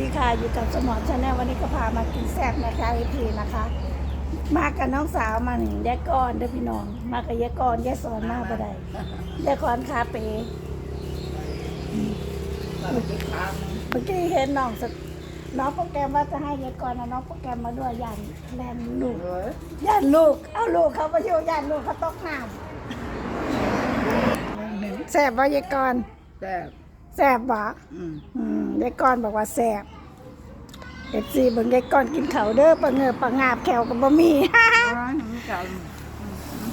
ดีค่ะ อยู่กับสมอนชาแนลวันนี้ก็พามากินแซ่บนะคะไอพีนะคะ มากับน้องสาวมาหนึ่งแยกก้อนเด้อพี่น้อง มากับแยกก้อนแยกสอนมากบ่ได้แยกก้อนคาเฟ่เมื่อกี้เห็นน้องสน้องโปรแกรมว่าจะให้แยกก้อนนะน้องโปรแกรมมาด้วยยันแลนลูกยันลูก เอาลูกเขาไปอยู่ยันลูกเขาตกน้ำแซ่บว่าแยกก้อนแต่แซ่บบ่อืมอืม ยายก้อนบอกว่าแซ่บเอฟซีเบิ่งยายก้อนกินเขาวเด้อปลาเงือปลางาบแขวกับบ่มีร้านของเก่า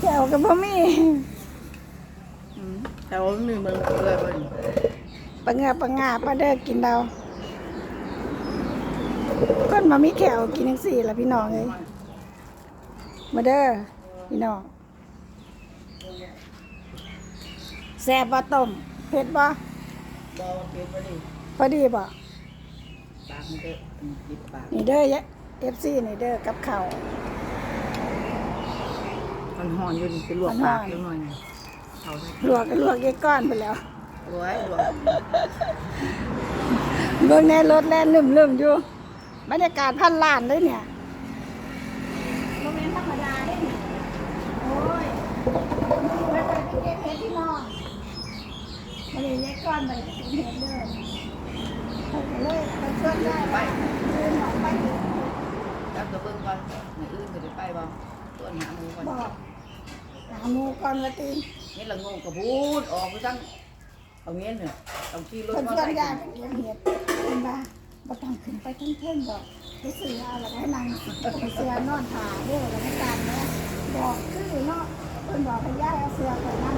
แขวกับบ่มีอืมแต่ว่ามีเมืองเลยบ่นปลาเงือปลางาบปลาเด้อกินเราก้นมามีแขวกินจังซี่ล่ะพี่น้องเอ้ยมาเด้อพี่น้องแซ่บบ่ต้มเผ็ดบ่บ่เก็บบ่ดิ พอดีบ่ปากมันก็หยิบปากนี่เด้อยะ FC นี่เด้อกับข้าวมันห่อนอยู่นี่ไปลวกมันห่ปาอกนจังหน่อยนะเอาได้ลวกก็ลวกยายก้อนไปแล้วรวยรวยเบิ่งในรถแล่นลืมๆอยู่บรรยากาศพันล้านเลยเนี่ยบ่แม่นธรรมดาเด้เนี่ยโอ้ยไปไปไปเก็บเห็ดที่นอนมาเลยยายก้อนไปเก็บเห็ดเด้อเพิ่นก็เลย ไปชวนยายไปเดินออกไปจับตัวเบิ่งก่อนในอื่นก็ได้ไปบ่ต้นหาหมูก่อนบอกหาหมูก่อนละตีนี่ละงงกระพูดออกไปทั้งเอาเงี้ยเนี่ยต้องขี่รถเพิ่นมอชเตอวนร์ไซยายค์ไปเก็บเห็ดเพิ่นว่าบ่ต้องขึ้นไปทั้งเทิงดอกไปซื้อเอาแล้วก็ให้นางไปเสื้อนอนถ่าเด้อแล้วก็ตามเนาะบอกคือเนาะเพิ่นบอกให้ยายเอาเสื้อไปนั่ง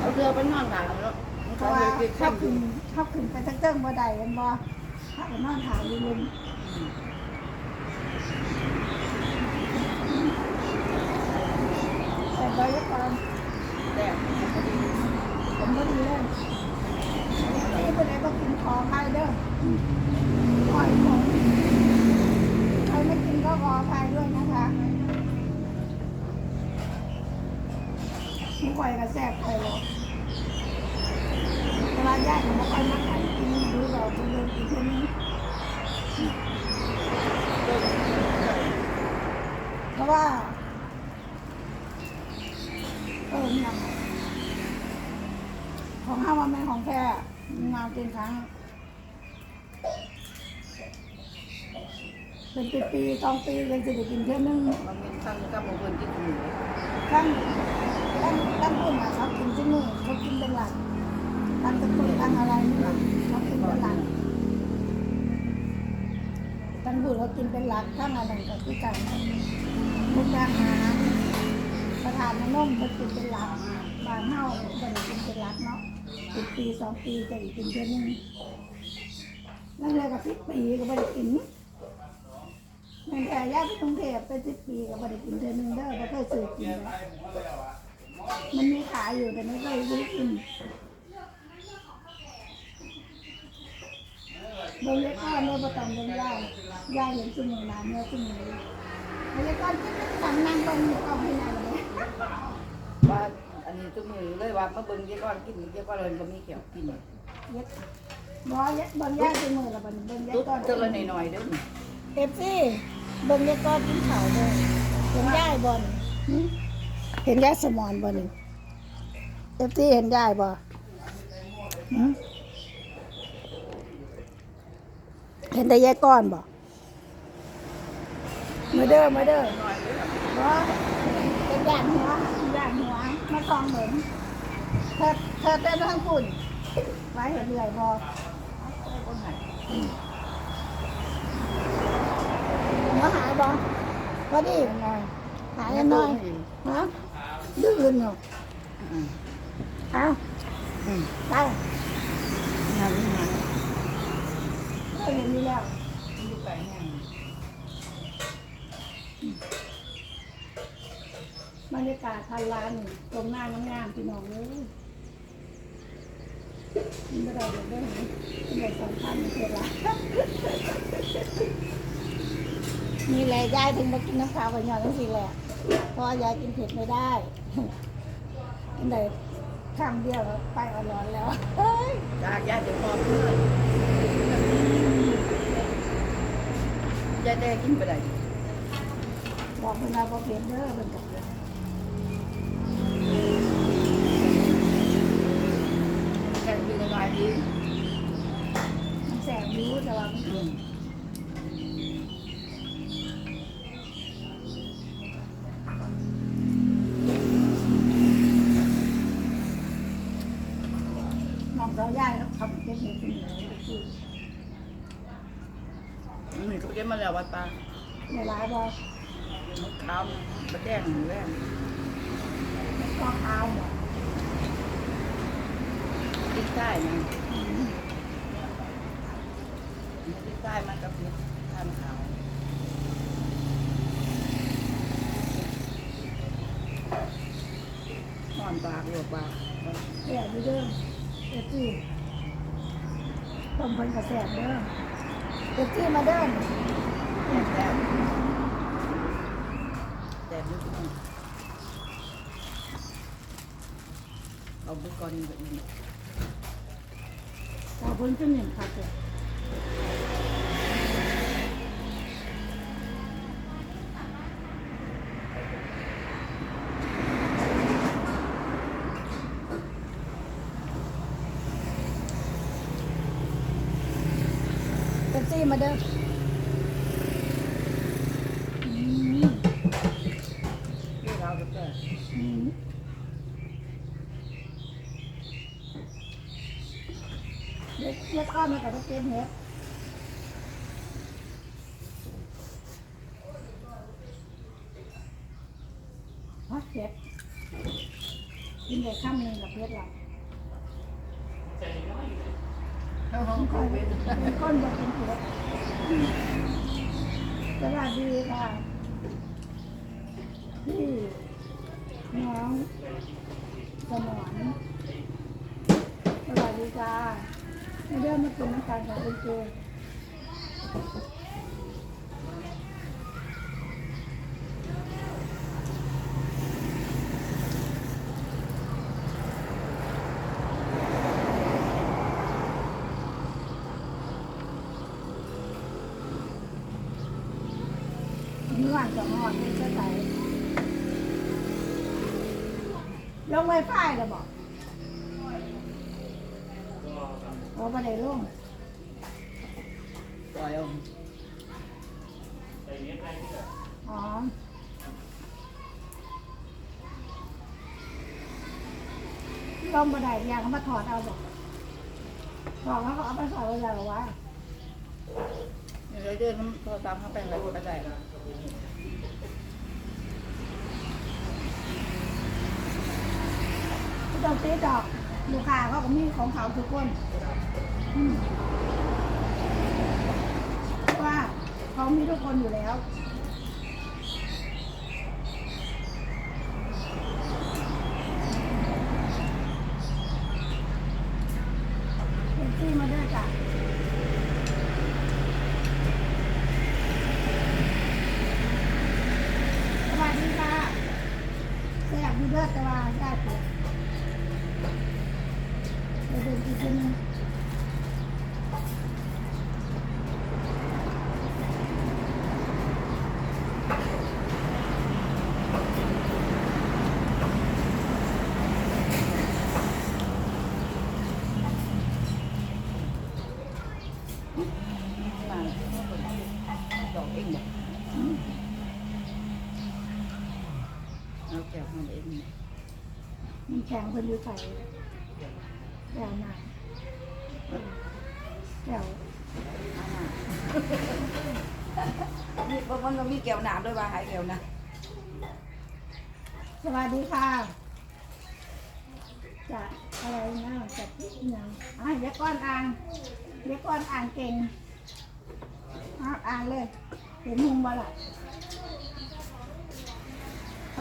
เอาเรือไปนอนขางเนาะมันเพก็ราะเลว่ายติดเข้าขึ้ขึ้นเข้าขึ้นไปทั้งเติ้งบ่ได้เห็นบ่ ถ้าไปนอนถ่ายอยู่ลมแต่ใบกก่อนแต่ผมบ่ดีเลยนี่บ่ได้บ่กินของใครเด้อปล่อยของใครไม่กินก็ขออภัยด้วยนะคะผู้ป่วยก็แซ่บไปเลยเวลาญาติมาค่อยมาขายกินดู เราจะเดินกินแค่นี้เพราะว่าเออเนี่ยของห้าวันแม่ของแท้มากินครั้ง เป็นปีๆสองปียังจะได้กินเท่านึงมันเป็นทั้งกับบ่เพิ่นกินหมูตั้งตั้งตั้งปุ่นอะเขากินที่มือเขากินเป็นหลักตั้ง ตั้งอะไรนี่นะเขากินเป็นหลักตั้งปุ่นเขากินเป็นหลักตั้งอะไรก็คือกันมุกดาหารประธานนมเขากินเป็นหลักบางเฮาจะได้กินเป็นหลักเนาะสิบปีสองปีจะได้กินเท่านึงนั่นเลยกับสิบปีก็ไม่ได้กินแม่นแต่ญาติที่กรุงเทพเป็นสิบปีก็ไม่ได้กินเท่านึงเด้อไม่เคยซื้อกินมันมีขายอยู่แต่ไม่เคยได้อกิน เบงเล็กก้อนเลยประตองเบงย่ายย่ายเห็นจุ่มหนาเนื้อจุ่มหนูเบงเล็กก้อนที่เป็นสันนั่งเบงอยู่เอาให้นานเลยว่าอันนี้ทุกมือเลยว่ามาเบิ่งเดี๋ยก่อนกินเดี๋ยก่อนเลยก็มีเขียวกินเย็ดบ่เย็ดเบงย่ายจุ่มมือละบัดนี้เบงเล็กตุ๊ดก้อนเท่าละหน่อยๆเด้อเอฟซี่เบงเล็กก้อนกินข้าวเลยเห็นย่ายบ่นเห็นย่ายสมอนบ่นี่เอฟซี่เห็นย่ายบ่หึ เห็นแต่ยายก้อนบ่มาเด้อมาเด้อบ่เป็นย่านหัวย่านหัวมาตองเหมือนเธอเธอเต้นทั้งฝุ่นไว้เห็นเรื่อยบ่มาหายบ่พอดีหายกันหน่อยฮะดื้อเนาะเอาไป เออเห็นนี่แล้วดูแต่แห่งมันบรรยากาศพันล้านตรงหน้าน้ำงามพี่น้องเลยมันไม่ได้เดี๋ยวได้ไหมเป็นแบบสำคัญไม่ใช่ละนี่แหละยายถึงมากินน้ำขาวกับหยอดทั้งสี่แหละเพราะยายกินเผ็ดไม่ได้กินได้ครั้งเดียวไปอ่อนร้อนแล้วเฮ้ยยากยากจะพอเพื่อน แต่แต่กินไปได้บอกเพิ่นว่าบ่เผ็ดเด้อเพิ่นก็เผ็ดแค่กินง่ายดี มันแสบอยู่แต่ว่ามัน อืม น้องสาวย่ายแล้วทำเป็นเห็ดเป็นเหนือคือ นี่เขาเก็บมา แล้ววัดปลาในร้านบอกมะขามมะแดงหมูแดงก็ข้าวหมดติดใต้นะติดใต้มันกับติดใต้มะขามนอนปลาลวกปลาแสบอยู่เด้อเอฟซีต้มเพิ่นก็แสบเด้อเอฟซีมาเด้อ แต่แต่ไม่รู้เอาไปก่อนแบบนี้ขอเพิ่นขึ้นหนึ่งค่ะเจ้ะเอฟซีมาเด้ออืม ที่เราจะเปิด อืมเล็กเล็กก้อนมากับ เก็บเห็ดฮะเผ็ดกินได้ข้ามนึงกับเผ็ดหรอกข้าห้องโควิดเป็นก้อนบบเป็นเผ็ดสวัสดีค่ะพี่น้องสมอนสวัสดีจ้า ไม่ได้มากินน้ำตาลของคุณเจมีหวานกับหอดเป็นเสื้อใสลงไวไฟเลยบอก อ๋อลงบันไดยางเขามาถอดเอาบอกถอดแล้วเขาเอาไปใส่ไว้แล้ววะเดี๋ยวเดินน้ำโทรศัพท์เขาไปอะไรก็ได้ไม่ต้องตีดอกลูกค้าเขาก็มีของเขาทุกคน ว่า เขามีทุกคนอยู่แล้ว เป็นที่มาด้วยจ้ะสวัสดีค่ะแซ่บดีเด้อแต่ว่าได้เปรียบเดี๋ยวเดินอีกทีนึงมาดอกเองบอกเอาแก้วมาเอง มันแข็งเพิ่นอยู่ใส่แก้วหนักแก้วนี่บางคนก็มีแก้วน้ำด้วยว่าหายแก้วนะสวัสดีค่ะจะอะไรนะจะพิจยังอะเดี๋ยวก้อนอ่างเดี๋ยวก้อนอ่างเก่งอะอ่านเลย เห็นมุมบ่ล่ะ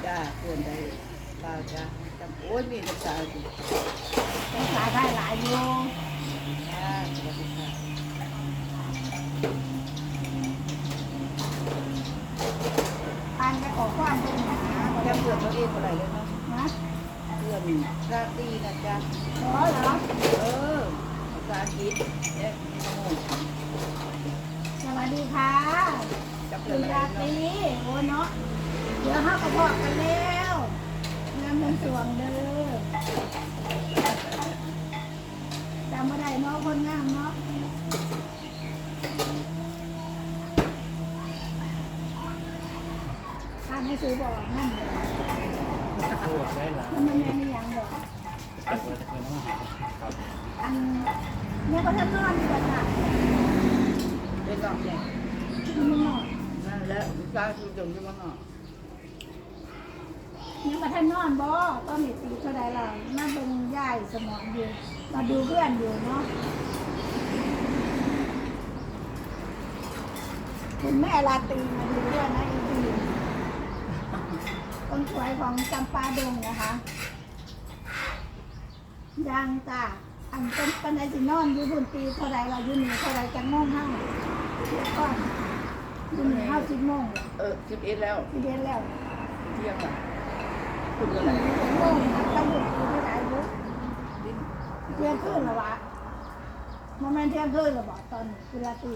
จ้าเพื่อนได้ป้าจ้า จำโอ้ยมีน้ำตาสิภาษาได้หลายอยู่จ้าสวัสดีค่ะอ่านไปขอความเป็นหาบ่แค่ได้เพื่อนเราเองอะไรเลยเนาะนะเพื่อนราตรีนะจ๊ะขอเหรอเออภาษาอังกฤษเนี่ยโอ้สวัสดีค่ะสกันคุณราตรีโอ้เนาะเดี๋ยวห้ากระบอกกันแล้ว งานมันสวงเด้อจำไม่ได้เนาะคนงามเนาะทานให้ซื้อบอกนั่นเลยพูดได้หลายมันไม่แม่ไม่ยังบอกแต่ว่าจะเป็นว่าครับอันเนี่ยก็ทำนอนดีกว่าค่ะเป็นหลอกใหญ่มันไม่นอนนั่นแหละวิชาคือจงที่มันหอก ยังมาท่านนอนบ่ก็มีตีเท่าใดล่ะมาเป็นย่ายสมองอยู่มาดูเพื่อนอยู่เนาะคุณแม่ลาตรีมาดูด้วยนะอีพีคนสวยของจำปาดงนะคะยังจ้ะอันเป็นปันไดสินอนอยู่บนตีเท่าใดล่ะอยู่นี่เท่าใดจะงงห้างเดี๋ยวก่อนอยู่นี่ห้าสิบโมงเออสิบเอ็ดแล้วที่เรียนแล้วเที่ยงอะ เที่ยงคืนหรอวะโมเมนเที่ยงคืนหรอบอกตอนเวลาตี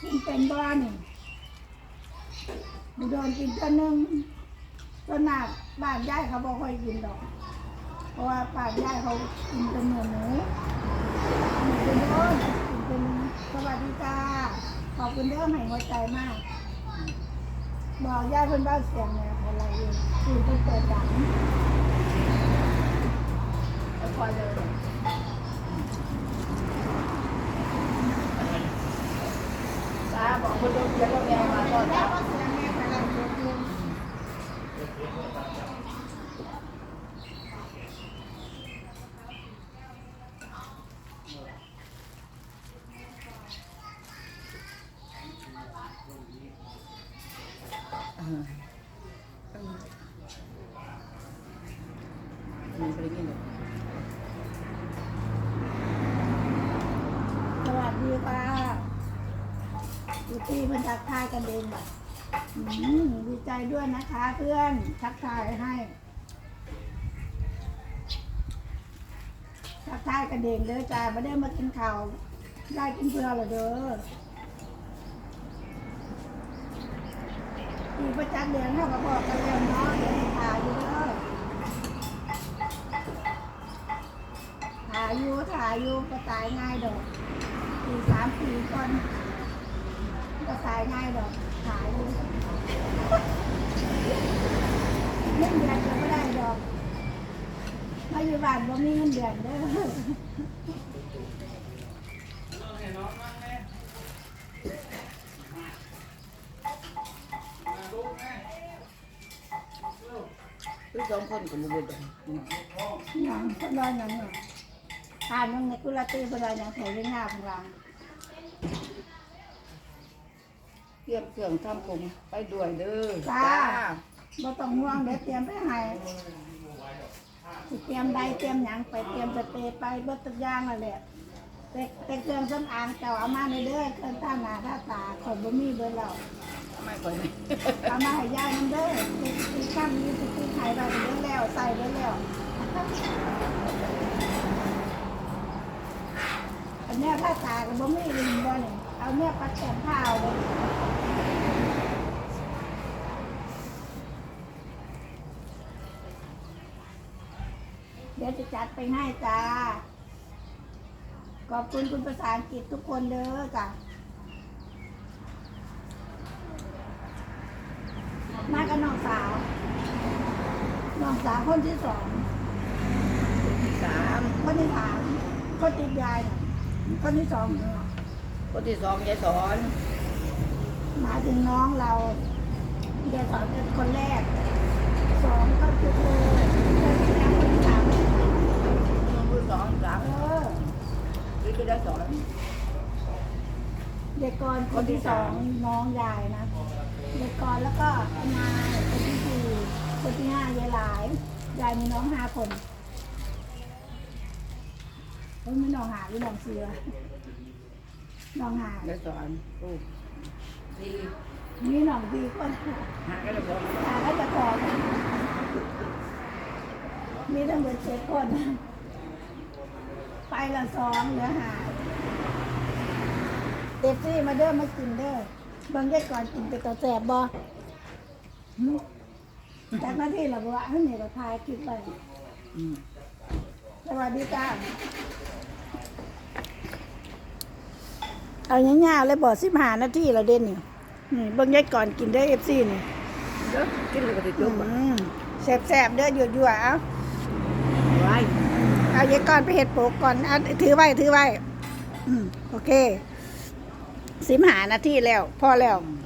กินเป็นบ้านนี่มีโดนกินตัวหนึ่งตัวหนักบ้านย่ายเขาบอกค่อยกินดอก เพราะว่าบ้านย่ายเขากินเป็นเนื้อหมูกินเป็นโดนกินเป็นสวัสดีจ้าขอบคุณเด้อให้หัวใจมาก บอกย่าเพิ่นบ้านเสียงเนี่ยอะไรอยู่คือเพิ่นเปิดดังแล้วคอยเดินตาบอกคนโดนเสียก็แม่มาตอน แล้ เช้าว ก็เสียงแม่ไปแล้วเดือน มันเป็นสวัสดีค่ะอยู่ที่มันทักทายกันเองแบบอืมดีใจด้วยนะคะเพื่อนทักทายให้ ทักทายกันเองเด้อจ้าไม่ได้มากินข้าวได้กินเพื่อหรอเด้ออีประจันเดือนเท่ากับบอกกันแล้วเนาะเดี๋ยวให้ถ่ายอยู่ อถ่ายอยู่ถ่ายอยู่ก็ตายง่ายดอกปีสามปีก่อนก็ตายง่ายดอกถ่ายอยู่เล่นเดือนก็ไม่ได้ดอกมาอยู่บ้านบ่มีเงินเดือนเด้อคือสองคนกับบุบเดินหยังคนรอหยังเนี่ยทาน นึงในกุลาตีคนรอหยังแถวเรื่องหน้าของเราเตรียมเครื่องทำผมไปด้วยเด้อบ่ต้องห่วงเดี๋ยวเตรียมไปให้สิเตรียมใดเตรียมหยังไปเตรียมสเปรย์ไปเบิดทุกอย่างนั่นแหละแต่แต่เครื่องสำอางเจ้าเอามาในเด้อเครื่องท่าหน้าท่าตาขอยบ่มีเบิดแล้ว ไม่ค่อยนี่เอามาให้ยายมันเด้อติดติดข้ามนี้ติดติดไข่ไปเบิดแล้วใส่เบิดแล้ว อันเนี้ยถ้าตากับบ่มีลิงบ่เนี่ยเอาเนี่ยปัดแขนข้าเลยเดี๋ยวจะจัดไปให้จ้า ขอบคุณคุณภาษาอังกฤษทุกคนเด้อจ้ะมากับน้องสาว น้องสาวคนที่สอง คนที่สาม คนที่สามคนติดยายน่ะ คนที่สองเนี่ยคนที่สองยายสอนหมายถึงน้องเราเดียสอนเป็นคนแรกสองก็คือเธอเธอที่แล้วคนที่สามคนที่สองสามเออนี่ก็ได้สอนเด็กก่อนคนที่สองน้องยายนะเด็กก่อนแล้วก็นายคนที่สี่คนที่ห้ายายหลายยายมีน้องห้าคน เอ้ยไม่นองหาหรือนองเสือนองหายายสอนลูกสี่มีน้องดีคนหาก็ได้บอกตาก็จะขอนมีทั้งหมดเจ็ดคน ไปละสองเหลือหาเอฟซี่มาเด้อมากินเด้อเบิ่งได้ก่อนกินไปต่อแสบบ่หึจากหน้าที่เราบอกว่าเฮ้ยนี่เราทายคลิปไปสวัสดีจ้า เอาง่ายๆเลยบอกสิบหานาทีเราเด่นนี่นี่เบิ่งได้ก่อนกินได้เอฟซีนี่เด้อกินเลยก็สิจบอะอืมแสบๆเด้อยั่วๆเอาไว้เอาเยก่อนไปเห็ดโปกก่อนเอาถือไว้ถือไว้อืมโอเคสิมหานาทีแล้วพอแล้วอืม